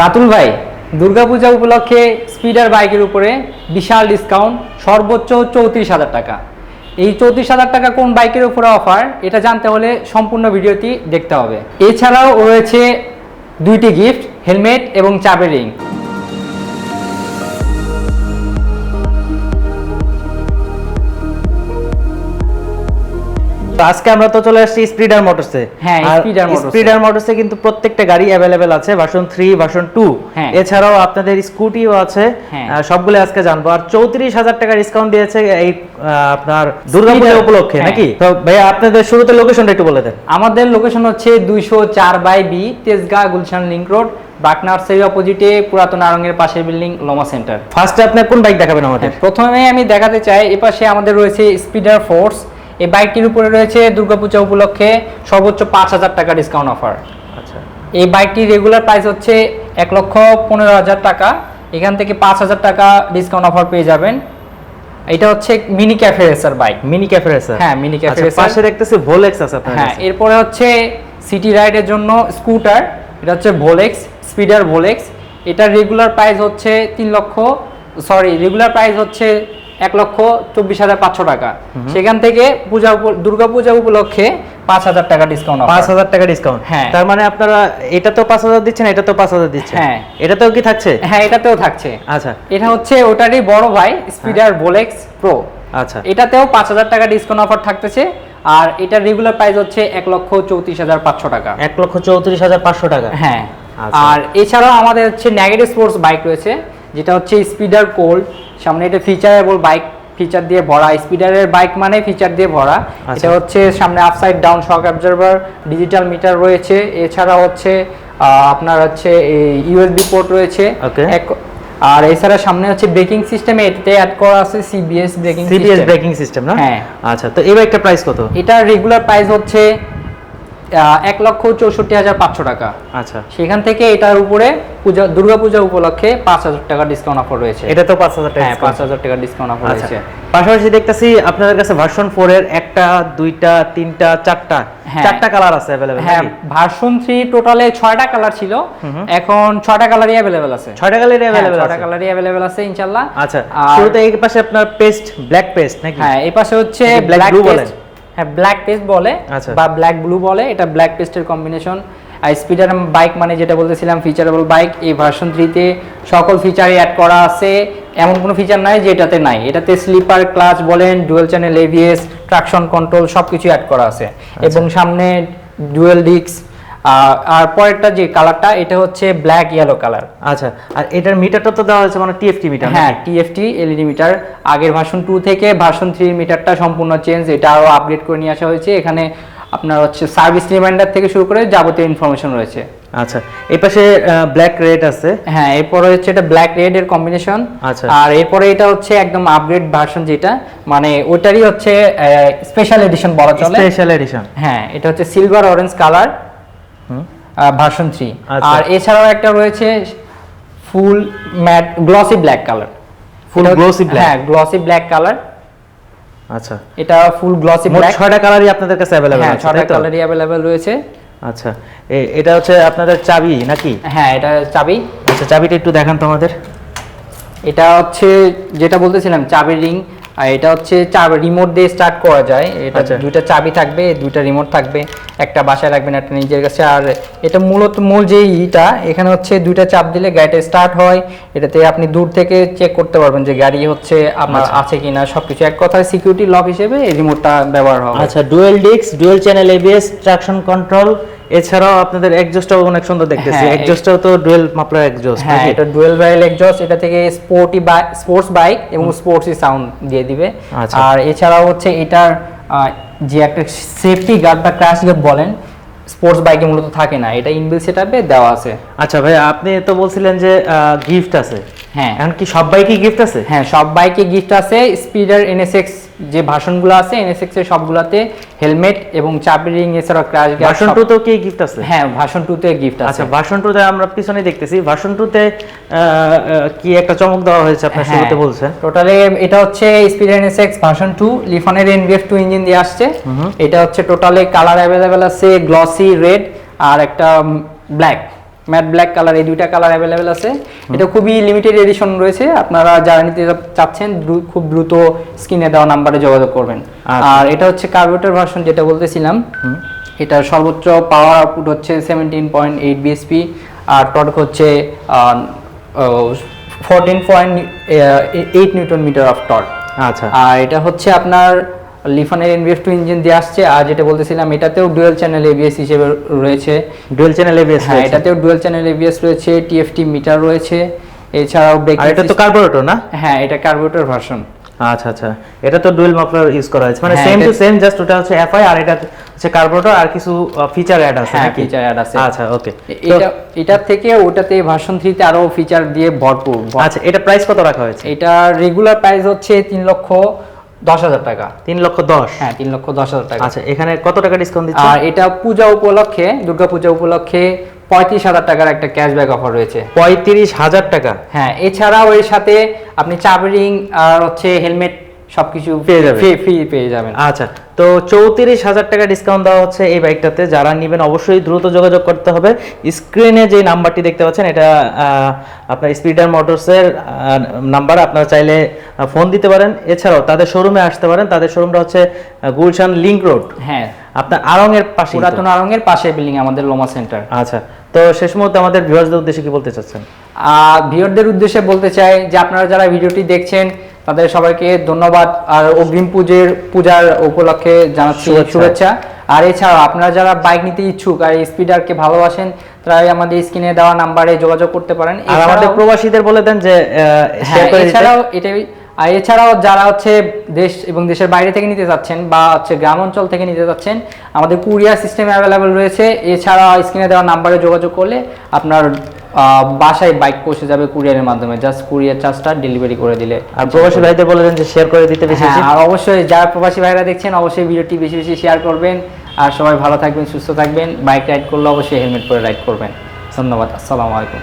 রাতুল ভাই, দুর্গাপূজা উপলক্ষে স্পিডার বাইকের উপরে বিশাল ডিসকাউন্ট সর্বোচ্চ চৌত্রিশ হাজার টাকা। এই চৌত্রিশ হাজার টাকা কোন বাইকের উপরে অফার এটা জানতে হলে সম্পূর্ণ ভিডিওটি দেখতে হবে। এছাড়াও রয়েছে দুইটি গিফট হেলমেট এবং চাবের রিং তো আজকে আমরা তো চলে আসছি স্পিডার মোটরসে হ্যাঁ, Speeder Motors-এ। স্পিডার মোটরসে কিন্তু প্রত্যেকটা গাড়ি অ্যাভেলেবেল আছে ভার্সন 3 ভার্সন 2 হ্যাঁ। এছাড়াও আপনাদের স্কুটিও আছে। হ্যাঁ। সবগুলো আজকে জানব। আর চৌত্রিশ হাজার টাকা ডিসকাউন্ট দিয়েছে এই আপনার দুর্গাপূজা উপলক্ষে হ্যাঁ। নাকি? তো ভাইয়া আপনাদের শুরুতে লোকেশনটা একটু বলে দেন। আমাদের লোকেশন হচ্ছে দুইশো চার by B Tejgaon Gulshan link road বাকনার্সারি অপোজিটে পুরাতন আরঙ্গের পাশের বিল্ডিং লোমা সেন্টার ফার্স্টে আপনি কোন বাইক দেখাবেন আমাদের? হ্যাঁ, প্রথমে আমি দেখাতে চাই এপাশে আমাদের রয়েছে স্পিডার ফোর্স এই বাইকটির উপরে রয়েছে দুর্গাপূজা উপলক্ষে সর্বোচ্চ পাঁচ হাজার টাকা ডিসকাউন্ট অফার আচ্ছা। এই বাইকটির রেগুলার প্রাইস হচ্ছে এক লক্ষ পনেরো হাজার টাকা। এখান থেকে পাঁচ হাজার টাকা ডিসকাউন্ট অফার পেয়ে যাবেন। এটা হচ্ছে mini cafe racer bike mini cafe racer হ্যাঁ, mini cafe racer। পাশে দেখতেছি ভোলেক্স আছে আপনার হ্যাঁ এরপরে হচ্ছে সিটি রাইডের জন্য স্কুটার এটা হচ্ছে ভোলেক্স স্পিডার ভোলেক্স এটার রেগুলার প্রাইস হচ্ছে তিন লক্ষ সরি রেগুলার প্রাইস হচ্ছে এক লক্ষ চব্বিশ হাজার পাঁচশো টাকা। সেখান থেকে পূজা উপ- দুর্গাপূজা উপলক্ষে পাঁচ হাজার টাকা ডিসকাউন্ট পাঁচ হাজার টাকা ডিসকাউন্ট হ্যাঁ। তার মানে আপনারা এটা তো পাঁচ হাজার দিচ্ছেন এটা তো পাঁচ হাজার দিচ্ছেন। হ্যাঁ। এটাতেও কি থাকছে? হ্যাঁ এটাতেও থাকছে। আচ্ছা। এটা হচ্ছে ওটারই বড় ভাই স্পিডার ভোলেক্স প্রো আচ্ছা। এটাতেও পাঁচ হাজার টাকা ডিসকাউন্ট অফার থাকতেছে। আর এটার রেগুলার প্রাইস হচ্ছে এক লক্ষ চৌত্রিশ হাজার পাঁচশো টাকা। এক লক্ষ চৌত্রিশ হাজার পাঁচশো টাকা। হ্যাঁ। আচ্ছা। আর এছাড়াও আমাদের হচ্ছে নেগেটিভ স্পোর্টস বাইক রয়েছে যেটা হচ্ছে স্পিডার কোল্ড সামনে এটা ফিচারেবল বাইক ফিচার দিয়ে ভরা স্পিডারের বাইক মানে ফিচার দিয়ে ভরা। আচ্ছা। এটা হচ্ছে সামনে upside down shock absorber digital meter রয়েছে। এছাড়া হচ্ছে আপনার হচ্ছে ইউএসবি পোর্ট রয়েছে। আর এছাড়া সামনে হচ্ছে ব্রেকিং সিস্টেমে এটাতে অ্যাড করা আছে CBS braking CBS braking system না? হ্যাঁ। আচ্ছা তো এই বাইকটার প্রাইস কত? এটা রেগুলার প্রাইস হচ্ছে এক লক্ষ চৌষট্টি হাজার পাঁচশো টাকা। আচ্ছা। সেখান থেকে এটার উপরে পূজা দুর্গাপূজা উপলক্ষে পাঁচ হাজার টাকা ডিসকাউন্ট অফার রয়েছে। এটা তো পাঁচ হাজার টাকা হ্যাঁ পাঁচ হাজার টাকা ডিসকাউন্ট অফার আচ্ছা। রয়েছে। পাশাপাশি দেখতেছি আপনাদের কাছে ভার্সন ফোর এর একটা দুইটা তিনটা চারটা হ্যাঁ। চারটা কালার আছে অ্যাভেলেবেল হ্যাঁ ভার্সন থ্রি টোটালে ছয়টা কালার ছিল। এখন ছয়টা কালারই অ্যাভেলেবেল আছে। ছয়টা কালারই অ্যাভেলেবেল ছয়টা আছে। কালারই অ্যাভেলেবেল আছে ইনশাল্লাহ আচ্ছা। শুরুতে এই পাশে আপনার পেস্ট ব্ল্যাক পেস্ট নাকি? হ্যাঁ এই পাশে হচ্ছে ব্ল্যাক পেস্ট হ্যাঁ ব্ল্যাক পেস্ট বলে আচ্ছা। বা ব্ল্যাক ব্লু বলে এটা ব্ল্যাক পেস্টের কম্বিনেশন আর স্পিডার বাইক মানে যেটা বলতেছিলাম ফিচারেবল বাইক এই ভার্সন থ্রিতে সকল ফিচারই অ্যাড করা আছে এমন কোনো ফিচার নাই যে এটাতে নাই এটাতে স্লিপার ক্লাচ বলেন dual channel ABS traction control সব কিছু অ্যাড করা আছে আচ্ছা। এবং সামনে ডুয়েল ডিক্স আর পরেরটা যে কালারটা এটা হচ্ছে ব্ল্যাক ইয়েলো কালার আচ্ছা আর এটার মিটারটা তো দেওয়া হয়েছে মানে টিএফটি মিটার হ্যাঁ টিএফটি এলইডি মিটার আগের ভার্সন টু থেকে ভার্সন থ্রির মিটারটা সম্পূর্ণ চেঞ্জ এটা আরও আপডেট করে নিয়ে আসা হয়েছে। এখানে আপনার হচ্ছে সার্ভিস রিমাইন্ডার থেকে শুরু করে যাবতীয় ইনফরমেশন রয়েছে। আচ্ছা এই পাশে ব্ল্যাক রেড আছে। হ্যাঁ এরপরে হচ্ছে এটা ব্ল্যাক রেড এর কম্বিনেশন আচ্ছা। আর এরপরে এটা হচ্ছে একদম আপগ্রেড ভার্সন যেটা মানে ওটারই হচ্ছে স্পেশাল এডিশন বলা চলে। স্পেশাল এডিশন হ্যাঁ এটা হচ্ছে silver orange colour version three আচ্ছা। আর এছাড়াও একটা রয়েছে full matte glossy black colour Full glossy black? হ্যাঁ গ্লসি ব্ল্যাক কালার আচ্ছা। এটা ফুল গ্লসি ব্ল্যাক ছয়টা কালারই আপনাদের কাছে অ্যাভেলেবেল হ্যাঁ আছে তাই কালারই অ্যাভেলেবেল রয়েছে। আচ্ছা। এটা হচ্ছে আপনাদের চাবি নাকি? হ্যাঁ এটা চাবি। আচ্ছা চাবিটা একটু দেখান তো আমাদের এটা হচ্ছে যেটা বলতেছিলাম চাবির রিং আর এটা হচ্ছে চাবি রিমোট দিয়ে স্টার্ট করা যায়। এটা আচ্ছা। দুইটা চাবি থাকবে দুইটা রিমোট থাকবে একটা বাসায় রাখবেন একটা নিজের কাছে। আর এটা মূলত মূল যে ইটা এখানে হচ্ছে দুইটা চাপ দিলে গাড়িটা স্টার্ট হয়। এটাতে আপনি দূর থেকে চেক করতে পারবেন যে গাড়ি হচ্ছে আপনার আচ্ছা। আছে কিনা। সবকিছু এক কথায় সিকিউরিটি লক হিসেবে এই রিমোটটা ব্যবহার হবে। আচ্ছা dual disc dual channel ABS traction control এছাড়াও আপনাদের এক্সজস্টটাও অনেক সুন্দর দেখতেছি। হ্যাঁ, এক্সজস্টটাও তো ডুয়েল মাপলার এক্সজস্ট হ্যাঁ এটা ডুয়েল ব্যারেল এক্সজস্ট এটা থেকে স্পোর্টি বাইক স্পোর্টস বাইক এবং স্পোর্টসি সাউন্ড দিয়ে দিবে। আচ্ছা। আর এছাড়াও হচ্ছে এটার যে একটা সেফটি গার্ড বা ক্র্যাশ গার্ড বলেন স্পোর্টস বাইকে মূলত থাকে না এটা ইনবিল সেটআপে দেওয়া আছে। আচ্ছা ভাই আপনি তো বলছিলেন যে গিফট আছে। হ্যাঁ। এখন কি সব বাইকই গিফট আছে? হ্যাঁ সব বাইকে গিফট আছে স্পিডার এনএসএক্স যে ভাষণগুলো আছে এনএসএক্স এর সবগুলাতে হেলমেট এবং চাবি রিং এছাড়া ক্র্যাশ গার্ড ভার্সন টু তো কি গিফট আছে? হ্যাঁ ভাষণ টুতে গিফট আছে। আচ্ছা ভার্সন টুতে আমরা পিছনে দেখতেছি। ভার্সন টুতে কি একটা চমক দেওয়া হয়েছে আপনার হ্যাঁ। শুরুতে বলছেন টোটালে এটা হচ্ছে স্পিড এনএসএক্স ভার্সন টু লিফনের এনবিএফ টু ইঞ্জিন দিয়ে আসছে। এটা হচ্ছে টোটালে কালার অ্যাভেলেবেল আছে গ্লসি রেড আর একটা ব্ল্যাক ম্যাট ব্ল্যাক কালার এই দুইটা কালার অ্যাভেলেবেল আছে। এটা খুবই লিমিটেড এডিশন রয়েছে। আপনারা যারা নিতে চাচ্ছেন খুব দ্রুত স্ক্রিনে দেওয়া নাম্বারে যোগাযোগ করবেন। আচ্ছা। আর এটা হচ্ছে কার্বোরেটর ভার্সন যেটা বলতেছিলাম। এটার সর্বোচ্চ পাওয়ার আউটপুট হচ্ছে সেভেন্টিন পয়েন্ট এইট বিএসপি আর টর্ক হচ্ছে fourteen point eight newton metre of torque আচ্ছা। আর এটা হচ্ছে আপনার লিফানের এনভিএফ টু ইঞ্জিন দিয়ে আসছে। আর যেটা বলতেছিলাম এটাতেও ডুয়েল চ্যানেল এবিএস হিসেবে রয়েছে। ডুয়েল চ্যানেল এবিএস হ্যাঁ এটাতেও ডুয়েল চ্যানেল এবিএস রয়েছে টিএফটি মিটার রয়েছে এছাড়াও ব্রেক আর এটা তো কার্বোরেটর না? হ্যাঁ এটা কার্বোরেটর ভার্সন আচ্ছা আচ্ছা। এটা তো ডুয়েল মাফলার ইউজ করা হয়েছে। মানে সেম টু সেম জাস্ট ওটা হচ্ছে এফআই আর এটা হচ্ছে কার্বোরেটর আর কিছু ফিচার অ্যাড আছে হ্যাঁ নাকি? ফিচার অ্যাড আছে। আচ্ছা ওকে এটা এটার থেকে ওটাতে ভার্সন থ্রিতে আরও ফিচার দিয়ে ভরপুর। আচ্ছা এটা প্রাইস কত রাখা হয়েছে? এটা রেগুলার প্রাইস হচ্ছে তিন লক্ষ দশ হাজার টাকা। তিন লক্ষ দশ। হ্যাঁ তিন লক্ষ দশ হাজার টাকা। আচ্ছা এখানে কত টাকা ডিসকাউন্ট দিচ্ছে আর এটা পূজা উপলক্ষে দুর্গা পূজা উপলক্ষে পঁয়ত্রিশ হাজার টাকার একটা ক্যাশব্যাক অফার রয়েছে। পঁয়ত্রিশ হাজার টাকা? হ্যাঁ এছাড়াও এর সাথে আপনি চাবরিং আর হচ্ছে হেলমেট সবকিছু পেয়ে যাবেন। ফ্রি পেয়ে যাবেন। আচ্ছা তো চৌত্রিশ হাজার টাকা ডিসকাউন্ট দেওয়া হচ্ছে এই বাইকটাতে। যারা নেবেন অবশ্যই দ্রুত যোগাযোগ করতে হবে। স্ক্রিনে যে নাম্বারটি দেখতে পাচ্ছেন এটা আপনার স্পিডার মোটরসের নাম্বার। আপনারা চাইলে ফোন দিতে পারেন। এছাড়াও তাদের শোরুমে আসতে পারেন। তাদের শোরুমটা হচ্ছে গুলশান লিংক রোড হ্যাঁ। আপনার আরং এর পাশে পুরাতন আরঙের পাশে বিল্ডিং আমাদের লোমা সেন্টার আচ্ছা তো শেষ মুহূর্তে আমাদের ভিউয়ার্সদের উদ্দেশ্যে কি বলতে চাচ্ছেন? আর ভিউয়ারদের উদ্দেশ্যে বলতে চাই যে আপনারা যারা ভিডিওটি দেখছেন তাদের সবাইকে ধন্যবাদ আর অগ্রিম পুজোর পূজার উপলক্ষে জানাচ্ছি শুভেচ্ছা। আর এছাড়াও আপনারা যারা বাইক নিতে ইচ্ছুক আর স্পিডারকে ভালোবাসেন তারা আমাদের স্ক্রিনে দেওয়া নাম্বারে যোগাযোগ করতে পারেন। আর আমাদের প্রবাসীদের বলে দেন যে হ্যাঁ এছাড়াও এটাই আর এছাড়াও যারা হচ্ছে দেশ এবং দেশের বাইরে থেকে নিতে যাচ্ছেন বা হচ্ছে গ্রাম অঞ্চল থেকে নিতে যাচ্ছেন আমাদের কুরিয়ার সিস্টেম অ্যাভেলেবেল রয়েছে। এছাড়া স্ক্রিনে দেওয়া নাম্বারে যোগাযোগ করলে আপনার বাসায় বাইক পৌঁছে যাবে কুরিয়ারের মাধ্যমে জাস্ট কুরিয়ার চার্জটা ডেলিভারি করে দিলে। আর প্রবাসী ভাইদের বলে দেন যে শেয়ার করে দিতে বেশি হ্যাঁ আর অবশ্যই যারা প্রবাসী ভাইরা দেখছেন অবশ্যই ভিডিওটি বেশি বেশি শেয়ার করবেন। আর সবাই ভালো থাকবেন সুস্থ থাকবেন। বাইক রাইড করলে অবশ্যই হেলমেট পরে রাইড করবেন। ধন্যবাদ আসসালামু আলাইকুম।